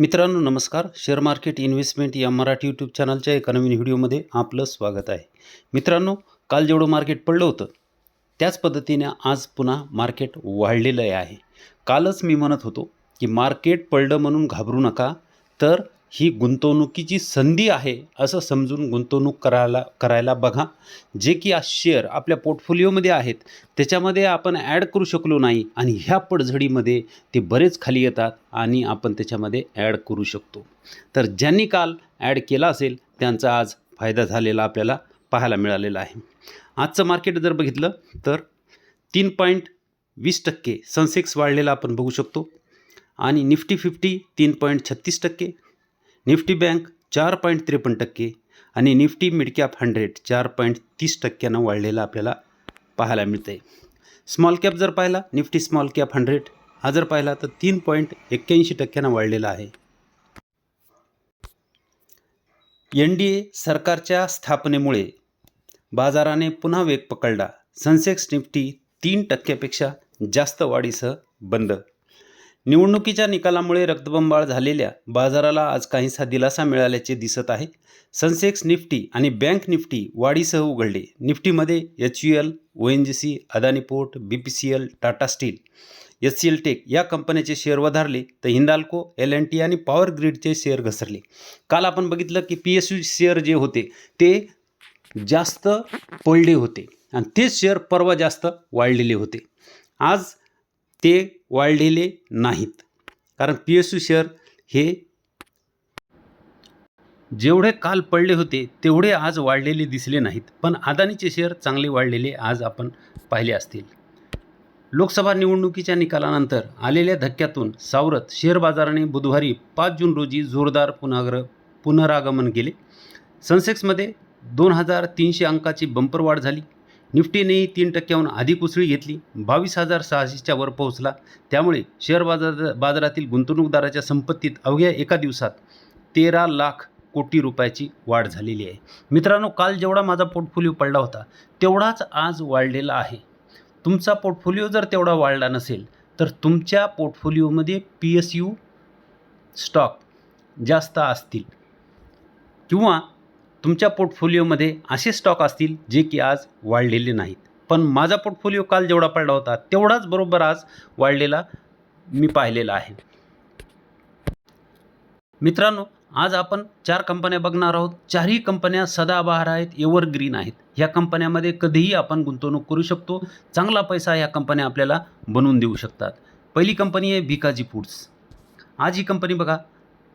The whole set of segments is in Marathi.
मित्रांनो नमस्कार. शेअर मार्केट इन्व्हेस्टमेंट या मराठी यूट्यूब चॅनलच्या एका नवीन व्हिडिओमध्ये आपलं स्वागत आहे. मित्रांनो काल जेवढं मार्केट पडलं होतं त्याच पद्धतीने आज पुन्हा मार्केट वाढलेलं आहे. कालच मी म्हणत होतो की मार्केट पडलं म्हणून घाबरू नका तर ही गुंतवणुकीची संधी आहे असं समजून गुंतवणूक करायला करायला बघा. जे की आज शेअर आपल्या पोर्टफोलिओमध्ये आहेत त्याच्यामध्ये आपण ॲड करू शकलो नाही आणि ह्या पडझडीमध्ये ते बरेच खाली येतात आणि आपण त्याच्यामध्ये ॲड करू शकतो. तर ज्यांनी काल ॲड केला असेल त्यांचा आज फायदा झालेला आपल्याला पाहायला मिळालेला आहे. आजचं मार्केट जर बघितलं तर तीन पॉईंट वीस टक्के सनसेक्स वाढलेला आपण बघू शकतो. आणि निफ्टी फिफ्टी तीन पॉईंट छत्तीस टक्के निफ्टी बँक चार पॉईंट त्रेपन्न टक्के आणि निफ्टी मिडकॅप हंड्रेड चार पॉईंट तीस टक्क्यानं वाढलेला आपल्याला पाहायला मिळतं आहे स्मॉल कॅप जर पाहिला निफ्टी स्मॉल कॅप हंड्रेड हा जर पाहिला तर तीन पॉईंट एक्क्याऐंशी टक्क्यानं वाढलेला आहे. एन डी ए सरकारच्या स्थापनेमुळे बाजाराने पुन्हा वेग पकडला. सेन्सेक्स निफ्टी तीन टक्क्यापेक्षा जास्त वाढीसह बंद निवडणुकीच्या निकालामुळे रक्तबंबाळ झालेल्या बाजाराला आज काहीसा दिलासा मिळाल्याचे दिसत आहे. सनसेक्स निफ्टी आणि बँक निफ्टी वाढीसह उघडले. निफ्टीमध्ये H U L O N G C Adani port B P C L Tata steel H C L tech या कंपन्याचे शेअर वधारले तर हिंदाल्को एल एन टी आणि पॉवर ग्रीडचे शेअर घसरले. काल आपण बघितलं की पी एस यू शेअर जे होते ते जास्त पडले होते आणि तेच शेअर परवा जास्त वाढलेले होते. आज ते वाढलेले नाहीत. कारण पी एस यू शेअर हे जेवढे काल पडले होते तेवढे आज वाढलेले दिसले नाहीत. पण अदानीचे शेअर चांगले वाढलेले आज आपण पाहिले असतील. लोकसभा निवडणुकीच्या निकालानंतर आलेल्या धक्क्यातून सावरत शेअर बाजाराने बुधवारी पाच जून रोजी जोरदार पुनग्र पुनरागमन केले. सेन्सेक्समध्ये दोन हजार तीनशे अंकाची बंपर वाढ झाली. निफ्टीनेही तीन टक्क्याहून अधिक उसळी घेतली. बावीस हजार सहाशेच्या वर पोहोचला. त्यामुळे शेअर बाजार बाजारातील गुंतवणूकदाराच्या संपत्तीत अवघ्या एका दिवसात तेरा लाख कोटी रुपयाची वाढ झालेली आहे. मित्रांनो काल जेवढा माझा पोर्टफोलिओ पडला होता तेवढाच आज वाढलेला आहे. तुमचा पोर्टफोलिओ जर तेवढा वाढला नसेल तर तुमच्या पोर्टफोलिओमध्ये पी एस यू स्टॉक जास्त असतील. किंवा तुमच्या पोर्टफोलिओमध्ये असे स्टॉक असतील जे की आज वाढलेले नाहीत. पण माझा पोर्टफोलिओ काल जेवढा पडला होता तेवढाच बरोबर आज वाढलेला मी पाहिलेला आहे. मित्रांनो आज आपण चार कंपन्या बघणार आहोत. चारही कंपन्या सदाबहार आहेत एव्हरग्रीन आहेत. ह्या कंपन्यामध्ये कधीही आपण गुंतवणूक करू शकतो. चांगला पैसा ह्या कंपन्या आपल्याला बनवून देऊ शकतात. पहिली कंपनी आहे भिकाजी फूड्स. आज ही कंपनी बघा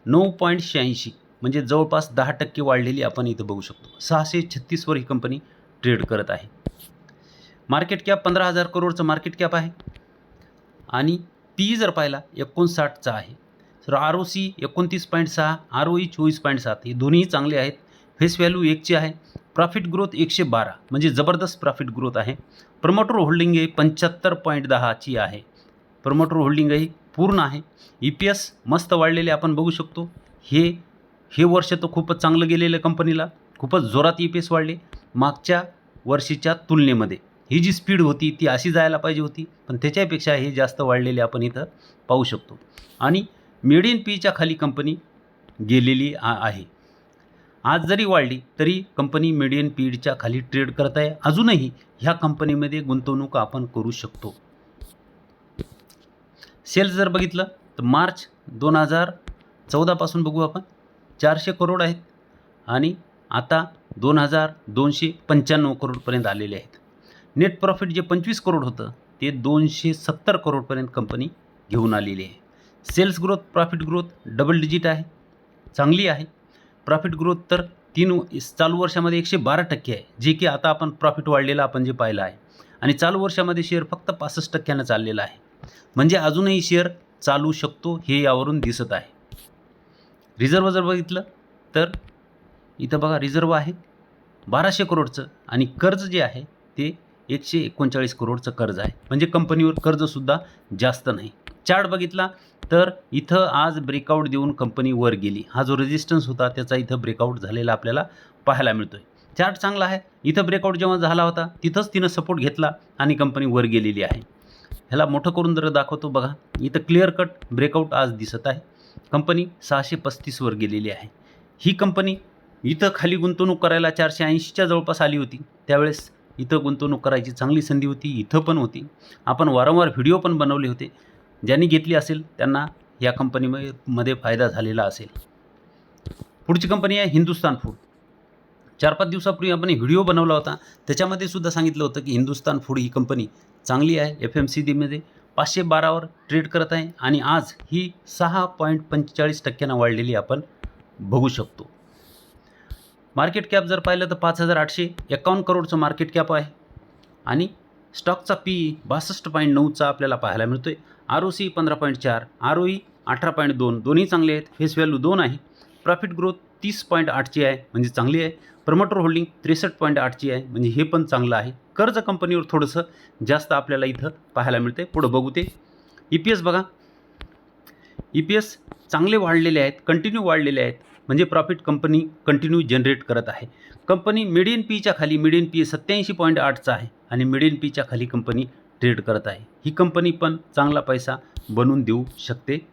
नऊ पॉईंट शहाऐंशी. म्हणजे जवळपास दहा टक्के वाढलेली आपण इथं बघू शकतो. सहाशे छत्तीसवर ही कंपनी ट्रेड करत आहे. मार्केट कॅप पंधरा हजार करोडचं मार्केट कॅप आहे. आणि पी जर पाहिला एकोणसाठचा आहे. तर आर ओ सी एकोणतीस पॉईंट सहा आर ओ ई चोवीस पॉईंट सात हे दोन्ही चांगले आहेत. फेस व्हॅल्यू एकची आहे. प्रॉफिट ग्रोथ एकशे बारा म्हणजे जबरदस्त प्रॉफिट ग्रोथ आहे. प्रमोटर होल्डिंग हे पंच्याहत्तर पॉईंट दहाची आहे. प्रमोटर होल्डिंग ही पूर्ण आहे. ई पी एस मस्त वाढलेले आपण बघू शकतो. हे हे वर्ष तर खूपच चांगलं गेलेलं कंपनीला खूपच जोरात ई पी एस वाढले. मागच्या वर्षीच्या तुलनेमध्ये ही जी स्पीड होती ती अशी जायला पाहिजे होती. पण त्याच्यापेक्षा हे जास्त वाढलेले आपण इथं पाहू शकतो. आणि मेडियन पीच्या खाली कंपनी गेलेली आ आहे. आज जरी वाढली तरी कंपनी मेडियन पीडच्या खाली ट्रेड करत आहे अजूनही ह्या कंपनीमध्ये गुंतवणूक आपण करू शकतो. सेल्स जर बघितलं तर मार्च दोन हजार चौदापासून बघू आपण. चारशे करोड आहेत आणि आता दोन हजार दोनशे पंच्याण्णव करोडपर्यंत आलेले आहेत. नेट प्रॉफिट जे पंचवीस करोड होतं ते दोनशे सत्तर करोडपर्यंत कंपनी घेऊन आलेली आहे. Sales growth profit growth double digit आहे चांगली आहे. प्रॉफिट ग्रोथ तर तीन चालू वर्षामध्ये एकशे बारा टक्के आहे जे की आता आपण प्रॉफिट वाढलेलं आपण जे पाहिलं आहे. आणि चालू वर्षामध्ये शेअर फक्त पासष्ट टक्क्यानं चाललेला आहे. म्हणजे अजूनही शेअर चालू शकतो हे यावरून दिसत आहे. रिझर्व जर बघितलं तर इथं बघा रिझर्व आहे बाराशे करोडचं आणि कर्ज जे आहे ते एकशे एकोणचाळीस करोडचं कर्ज आहे. म्हणजे कंपनीवर कर्जसुद्धा जास्त नाही. चार्ट बघितला तर इथं आज ब्रेकआउट देऊन कंपनी वर गेली. हा जो रेजिस्टन्स होता त्याचा इथं ब्रेकआउट झालेला आपल्याला पाहायला मिळतो आहे चार्ट चांगला आहे. इथं ब्रेकआउट जेव्हा झाला होता तिथंच तिनं सपोर्ट घेतला आणि कंपनी वर गेलेली आहे. ह्याला मोठं करून जर दाखवतो बघा. इथं क्लिअर कट ब्रेकआउट आज दिसत आहे. कंपनी सहाशे पस्तीसवर गेलेली आहे. ही कंपनी इथं खाली गुंतवणूक करायला चारशे ऐंशीच्या जवळपास आली होती. त्यावेळेस इथं गुंतवणूक करायची चांगली संधी होती इथं पण होती. आपण वारंवार व्हिडिओ पण बनवले होते. ज्यांनी घेतली असेल त्यांना या कंपनीमध्ये मध्ये फायदा झालेला असेल. पुढची कंपनी आहे हिंदुस्तान फूड. चार पाच दिवसापूर्वी आपण व्हिडिओ बनवला होता. त्याच्यामध्ये सुद्धा सांगितलं होतं की हिंदुस्तान फूड ही कंपनी चांगली आहे. एफ एम सी डीमध्ये पाचशे बारावर ट्रेड करत आहे आणि आज ही सहा पॉईंट पंचेचाळीस टक्क्यानं वाढलेली आपण बघू शकतो. मार्केट कॅप जर पाहिलं तर पाच हजार आठशे एकावन्न करोडचं मार्केट कॅप आहे आणि स्टॉकचा पी ई बासष्ट पॉईंट नऊचा आपल्याला पाहायला मिळतो आहे आर ओ सी पंधरा पॉईंट चार आर ओ ई अठरा पॉईंट दोन दोन्ही चांगले आहेत. फेस व्हॅल्यू दोन आहे. प्रॉफिट ग्रोथ तीस पॉईंट आठची आहे म्हणजे चांगली आहे. प्रमोटर होल्डिंग त्रेसष्ट पॉईंट आठची आहे. म्हणजे हे पण चांगलं आहे. कर्ज कंपनीवर थोडंसं जास्त आपल्याला इथं पाहायला मिळते पुढं बघू ते. ई पी एस बघा. ई पी एस चांगले वाढलेले आहेत. कंटिन्यू वाढलेले आहेत. म्हणजे प्रॉफिट कंपनी कंटिन्यू जनरेट करत आहे. कंपनी मिडियन पीच्या खाली मिडियन पी सत्याऐंशी पॉईंट आठचा आहे. आणि मिडियन पीच्या खाली कंपनी ट्रेड करत आहे. ही कंपनी पण चांगला पैसा बनवून देऊ शकते.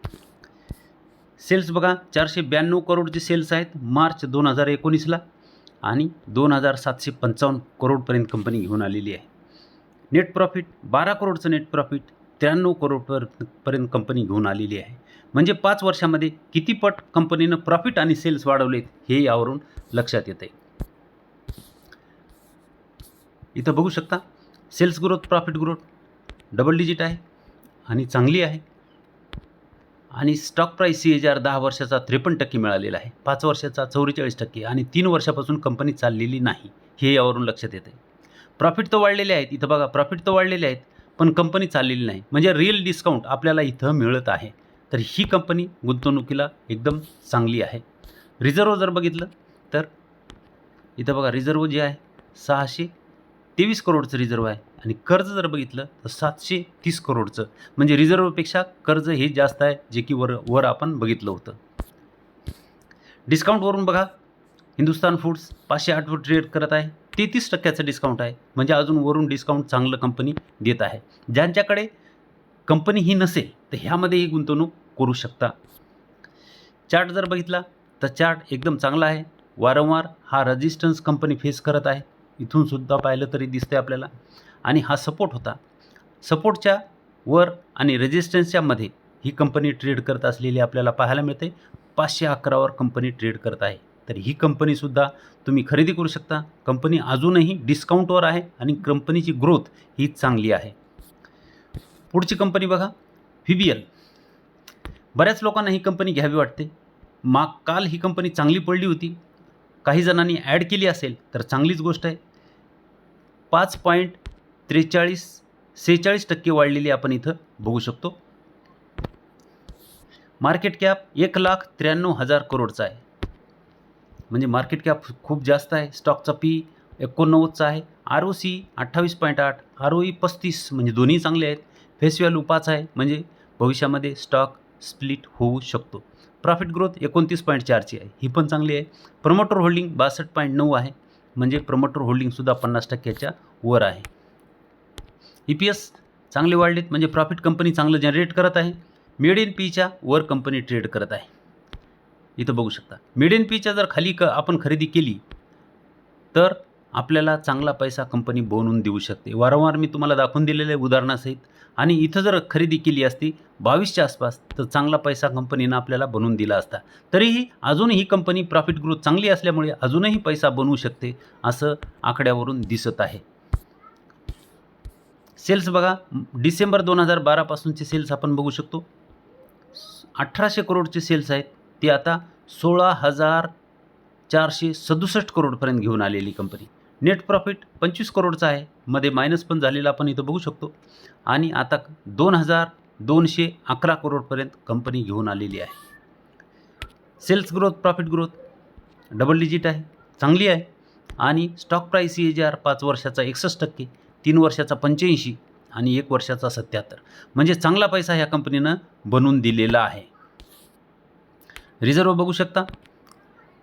सेल्स बघा. चारशे ब्याण्णव करोडचे सेल्स आहेत. मार्च दोन हजार एकोणीसला. आणि दोन हजार सातशे पंचावन्न करोडपर्यंत कंपनी घेऊन आलेली आहे. नेट प्रॉफिट बारा करोडचं नेट प्रॉफिट त्र्याण्णव करोडवर पर्यंत कंपनी घेऊन आलेली आहे. म्हणजे पाच वर्षामध्ये किती पट कंपनीनं प्रॉफिट आणि सेल्स वाढवलेत हे यावरून लक्षात येते इथं बघू शकता sales growth profit growth double digit आहे आणि चांगली आहे. आणि stock price C H R दहा वर्षाचा त्रेपन्न टक्के मिळालेला आहे. पाच वर्षाचा चौवेचाळीस टक्के आणि तीन वर्षापासून कंपनी चाललेली नाही. हे यावरून लक्षात येते प्रॉफिट तर वाढलेले आहेत. इथं बघा प्रॉफिट तर वाढलेले आहेत पण कंपनी चाललेली नाही. म्हणजे रिअल डिस्काउंट आपल्याला इथं मिळत आहे. तर ही कंपनी गुंतवणुकीला एकदम चांगली आहे. रिझर्व जर बघितलं तर इथं बघा रिझर्व जे आहे सहाशे तेवीस करोडचं रिझर्व आहे. आणि कर्ज जर बघितलं तर सातशे तीस करोडचं. म्हणजे रिझर्व्हपेक्षा कर्ज हे जास्त आहे जे की वर वर आपण बघितलं होतं. डिस्काउंटवरून बघा. हिंदुस्तान फूड्स पाचशे आठवर ट्रेड करत आहे. तेहतीस टक्क्याचं डिस्काउंट आहे. म्हणजे अजून वरून डिस्काउंट चांगलं कंपनी देत आहे. ज्यांच्याकडे कंपनी ही नसेल तर ह्यामध्येही गुंतवणूक करू शकता. चार्ट जर बघितला तर चार्ट एकदम चांगला आहे. वारंवार हा रेजिस्टन्स कंपनी फेस करत आहे. इथून सुद्धा पाहिलं तरी दिसते आपल्याला. आणि हा सपोर्ट होता. सपोर्टच्या वर आणि रेजिस्टन्सच्या मध्ये ही कंपनी ट्रेड करत असलेली आपल्याला पाहायला मिळते. पाचशे अकरावर कंपनी ट्रेड करत आहे. तर ही कंपनीसुद्धा तुम्ही खरेदी करू शकता. कंपनी अजूनही डिस्काउंटवर आहे आणि कंपनीची ग्रोथ ही चांगली आहे. पुढची कंपनी बघा. व्ही बी एल बऱ्याच लोकांना ही कंपनी घ्यावी वाटते. माग काल ही कंपनी चांगली पडली होती. काही जणांनी ॲड केली असेल तर चांगलीच गोष्ट आहे. पाच पॉईंट त्रेचाळीस सेहेचाळीस टक्के वाढलेली आपण इथं बघू शकतो. मार्केट कॅप एक लाख त्र्याण्णव हजार करोडचा आहे. म्हणजे मार्केट कॅप खूप जास्त आहे. स्टॉकचा पी एकोणनव्वदचा आहे. आर ओ सी अठ्ठावीस पॉईंट आठ आर ओ ई पस्तीस म्हणजे दोन्ही चांगले आहेत. फेस व्हॅल्यू पाच आहे. म्हणजे भविष्यामध्ये स्टॉक स्प्लिट होऊ शकतो. प्रॉफिट ग्रोथ एकोणतीस पॉईंट चारची आहे. ही पण चांगली आहे. प्रमोटर होल्डिंग बासष्ट पॉईंट नऊ आहे. म्हणजे प्रमोटर होल्डिंगसुद्धा पन्नास टक्क्याच्या वर आहे. ई पी एस चांगले वाढलेत म्हणजे प्रॉफिट कंपनी चांगलं जनरेट करत आहे. मिड इन पीच्या वर कंपनी ट्रेड करत आहे. इथं बघू शकता. मिड इन पीच्या जर खाली क आपण खरेदी केली तर आपल्याला चांगला पैसा कंपनी बनवून देऊ शकते. वारंवार मी तुम्हाला दाखवून दिलेले उदाहरणासहित. आणि इथं जर खरेदी केली असती बावीसच्या आसपास तर चांगला पैसा कंपनीनं आपल्याला बनवून दिला असता. तरीही अजूनही ही कंपनी प्रॉफिट ग्रोथ चांगली असल्यामुळे अजूनही पैसा बनवू शकते असं आकड्यावरून दिसत आहे. सेल्स बघा डिसेंबर दोन हजार बारापासूनचे सेल्स आपण बघू शकतो. अठराशे करोडचे सेल्स आहेत. ते आता सोळा हजार चारशे सदुसष्ट करोडपर्यंत घेऊन आलेली कंपनी नेट प्रॉफिट पंचवीस करोडचा आहे. मध्ये मायनस पण झालेला आपण इथं बघू शकतो. आणि आता दोन हजार दोनशे अकरा करोडपर्यंत कंपनी घेऊन आलेली आहे. Sales growth profit growth double digit आहे. चांगली आहे. आणि stock price CAGR पाच वर्षाचा एकसष्ट टक्के. तीन वर्षाचा पंच्याऐंशी आणि एक वर्षाचा सत्याहत्तर. म्हणजे चांगला पैसा ह्या कंपनीनं बनवून दिलेला आहे. रिझर्व बघू शकता.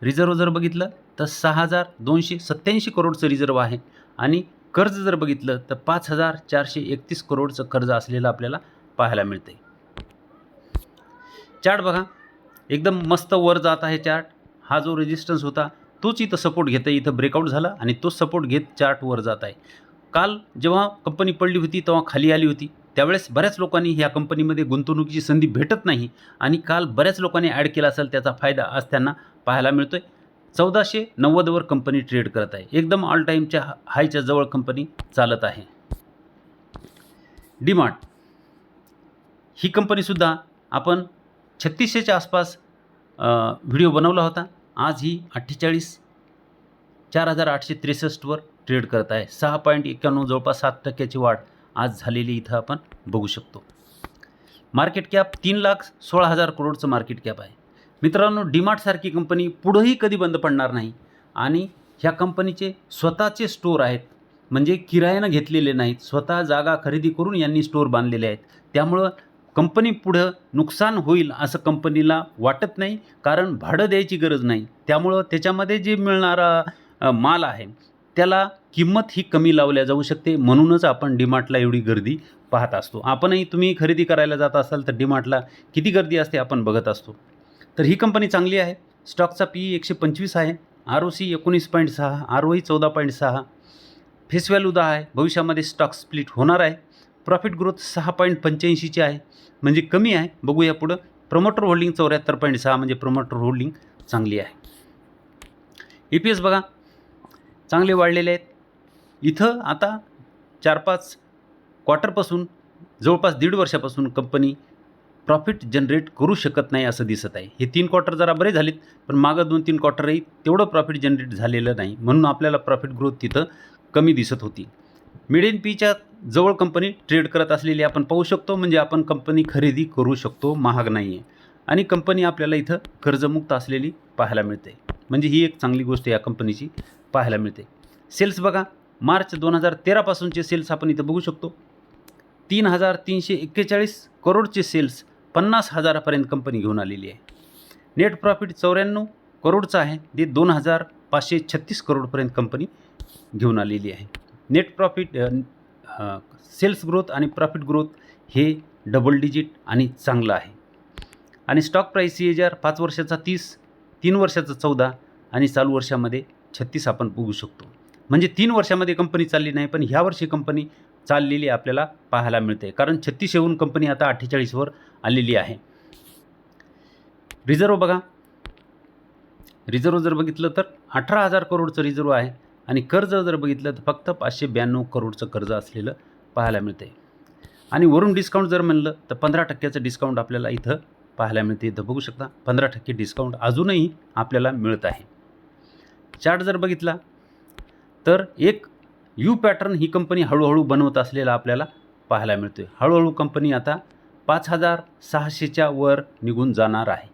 रिझर्व जर बघितलं तर सहा हजार दोनशे सत्याऐंशी करोडचं रिझर्व आहे आणि कर्ज जर बघितलं तर पाच हजार चारशे एकतीस करोडचं कर्ज असलेलं आपल्याला पाहायला मिळते चार्ट बघा. एकदम मस्त वर जात आहे चार्ट. हा जो रेजिस्टन्स होता तोच इथं सपोर्ट घेत आहे इथं ब्रेकआउट झाला आणि तोच सपोर्ट घेत चार्ट वर जात आहे. काल जेव्हा कंपनी पडली होती तेव्हा खाली आली होती. त्यावेळेस बऱ्याच लोकांनी ह्या कंपनीमध्ये गुंतवणुकीची संधी भेटत नाही आणि काल बऱ्याच लोकांनी ॲड केला असेल त्याचा फायदा आज त्यांना पाहायला मिळतो आहे चौदाशे नव्वदवर कंपनी ट्रेड करत आहे. एकदम ऑल टाईमच्या हायच्या जवळ कंपनी चालत आहे. डिमार्ट ही कंपनीसुद्धा आपण छत्तीसशेच्या आसपास व्हिडिओ बनवला होता. आज ही अठ्ठेचाळीस चार हजार आठशे त्रेसष्टवर ट्रेड करत आहे. सहा पॉईंट एक्क्याण्णव जवळपास सात टक्क्याची वाढ आज झालेली इथं आपण बघू शकतो. मार्केट कॅप तीन लाख सोळा हजार करोडचं मार्केट कॅप आहे. मित्रांनो डीमार्टसारखी कंपनी पुढंही कधी बंद पडणार नाही आणि ह्या कंपनीचे स्वतःचे स्टोर आहेत. म्हणजे किरायानं घेतलेले नाहीत. स्वतः जागा खरेदी करून यांनी स्टोर बांधलेले आहेत. त्यामुळं कंपनी पुढं नुकसान होईल असं कंपनीला वाटत नाही. कारण भाडं द्यायची गरज नाही. त्यामुळं त्याच्यामध्ये जे मिळणारा माल आहे त्याला किंमत ही कमी लावल्या जाऊ शकते म्हणूनच आपण डीमार्टला एवढी गर्दी पाहत असतो. आपणही तुम्ही खरेदी करायला जात असाल तर डीमार्टला किती गर्दी असते आपण बघत असतो. तर ही कंपनी चांगली आहे. स्टॉकचा पी एकशे पंचवीस आहे. आर ओ सी एकोणीस पॉईंट सहा आर ओ ई चौदा पॉईंट सहा. फेस व्हॅल्यू दहा आहे. भविष्यामध्ये स्टॉक स्प्लिट होणार आहे. प्रॉफिट ग्रोथ सहा पॉईंट पंच्याऐंशीची आहे. म्हणजे कमी आहे. बघूया पुढं. प्रमोटर होल्डिंग चौऱ्याहत्तर पॉईंट सहा म्हणजे प्रमोटर होल्डिंग चांगली आहे. ई पी एस बघा. चांगले वाढलेले आहेत. इथं आता चार पाच क्वार्टरपासून जवळपास दीड वर्षापासून कंपनी प्रॉफिट जनरेट करू शकत नाही असं दिसत आहे. हे तीन क्वार्टर जरा बरे झालेत पण मागं दोन तीन क्वार्टरही तेवढं प्रॉफिट जनरेट झालेलं नाही. म्हणून आपल्याला प्रॉफिट ग्रोथ तिथं कमी दिसत होती. मिड पीच्या जवळ कंपनी ट्रेड करत असलेली आपण पाहू शकतो म्हणजे आपण कंपनी खरेदी करू शकतो महाग नाही आहे आणि कंपनी आपल्याला इथं कर्जमुक्त असलेली पाहायला मिळते. म्हणजे ही एक चांगली गोष्ट या कंपनीची पाहायला मिळते. सेल्स बघा मार्च दोन हजार तेरापासूनचे सेल्स आपण इथं बघू शकतो. तीन हजार तीनशे एक्केचाळीस करोडचे सेल्स पन्नास हजारापर्यंत कंपनी घेऊन आलेली आहे. नेट प्रॉफिट चौऱ्याण्णव करोडचं आहे. ते दोन हजार पाचशे छत्तीस करोडपर्यंत कंपनी घेऊन आलेली आहे. नेट प्रॉफिट सेल्स ग्रोथ आणि प्रॉफिट ग्रोथ हे डबल डिजिट आणि चांगलं आहे. आणि stock price CAGR पाच वर्षाचा तीस तीन वर्षाचा चौदा आणि चालू वर्षामध्ये छत्तीस आपण बघू शकतो. म्हणजे तीन वर्षामध्ये कंपनी चालली नाही पण ह्या वर्षी कंपनी चाललेली आपल्याला पाहायला मिळते. कारण छत्तीस येऊन कंपनी आता अठ्ठेचाळीसवर आलेली आहे. रिझर्व बघा. रिझर्व जर बघितलं तर अठरा हजार करोडचं रिझर्व आहे आणि कर्ज जर बघितलं तर फक्त पाचशे ब्याण्णव करोडचं कर्ज असलेलं पाहायला मिळते. आणि वरून डिस्काउंट जर म्हणलं तर पंधरा टक्क्याचं डिस्काउंट आपल्याला इथं पाहायला मिळते. इथं बघू शकता पंधरा टक्के डिस्काउंट अजूनही आपल्याला मिळत आहे. चार्ट जर बघितला तर एक यू पॅटर्न ही कंपनी हळूहळू बनवत असलेला आपल्याला पाहायला मिळतो आहे हळूहळू कंपनी आता पाच हजार सहाशेच्या वर निघून जाणार आहे.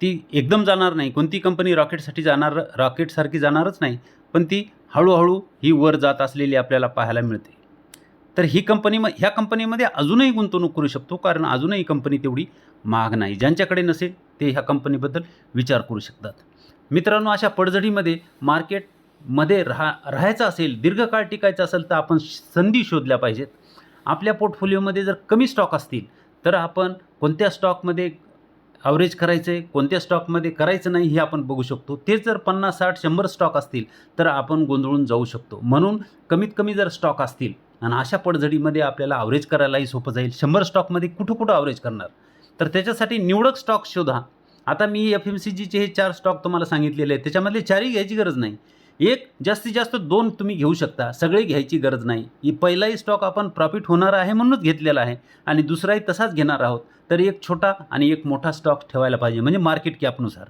ती एकदम जाणार नाही. कोणती कंपनी रॉकेटसाठी जाणार रॉकेटसारखी जाणारच नाही पण ती हळूहळू ही वर जात असलेली आपल्याला पाहायला मिळते. तर ही कंपनी म ह्या कंपनीमध्ये अजूनही गुंतवणूक करू शकतो कारण अजूनही कंपनी तेवढी महाग नाही. ज्यांच्याकडे नसेल ते ह्या कंपनीबद्दल विचार करू शकतात. मित्रांनो अशा पडझडीमध्ये मार्केटमध्ये राहा राहायचं असेल दीर्घकाळ टिकायचं असेल तर आपण संधी शोधल्या पाहिजेत. आपल्या पोर्टफोलिओमध्ये जर कमी स्टॉक असतील तर आपण कोणत्या स्टॉकमध्ये ॲव्हरेज करायचं आहे कोणत्या स्टॉकमध्ये करायचं नाही हे आपण बघू शकतो. ते जर पन्नास साठ शंभर स्टॉक असतील तर आपण गोंधळून जाऊ शकतो. म्हणून कमीत कमी जर स्टॉक असतील आणि अशा पडझडीमध्ये आपल्याला ॲव्हरेज करायलाही सोपं जाईल. शंभर स्टॉकमध्ये कुठं कुठं ॲव्हरेज करणार? तर त्याच्यासाठी निवडक स्टॉक शोधा. आता मी एफ एम सी जीचे हे चार स्टॉक तुम्हाला सांगितलेले आहेत. त्याच्यामधले चारही घ्यायची गरज नाही. एक जास्तीत जास्त दोन तुम्ही घेऊ शकता. सगळे घ्यायची गरज नाही. ही पहिलाही स्टॉक आपण प्रॉफिट होणार आहे म्हणूनच घेतलेला आहे. आणि दुसराही तसाच घेणार आहोत. तर एक छोटा आणि एक मोठा स्टॉक ठेवायला पाहिजे. म्हणजे मार्केट कॅपनुसार.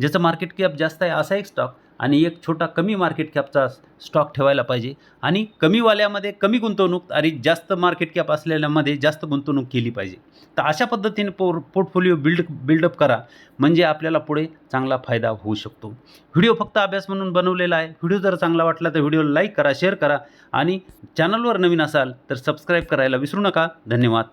ज्याचं मार्केट कॅप जास्त आहे असा एक स्टॉक. आणि एक छोटा कमी मार्केट कॅपचा स्टॉक ठेवायला पाहिजे. आणि कमीवाल्यामध्ये कमी गुंतवणूक आणि जास्त मार्केट कॅप असलेल्यामध्ये जास्त गुंतवणूक केली पाहिजे. तर अशा पद्धतीने पोर पोर्टफोलिओ बिल्ड बिल्डअप करा. म्हणजे आपल्याला पुढे चांगला फायदा होऊ शकतो. व्हिडिओ फक्त अभ्यास म्हणून बनवलेला आहे. व्हिडिओ जर चांगला वाटला तर व्हिडिओ लाईक करा शेअर करा. आणि चॅनलवर नवीन असाल तर सबस्क्राईब करायला विसरू नका. धन्यवाद.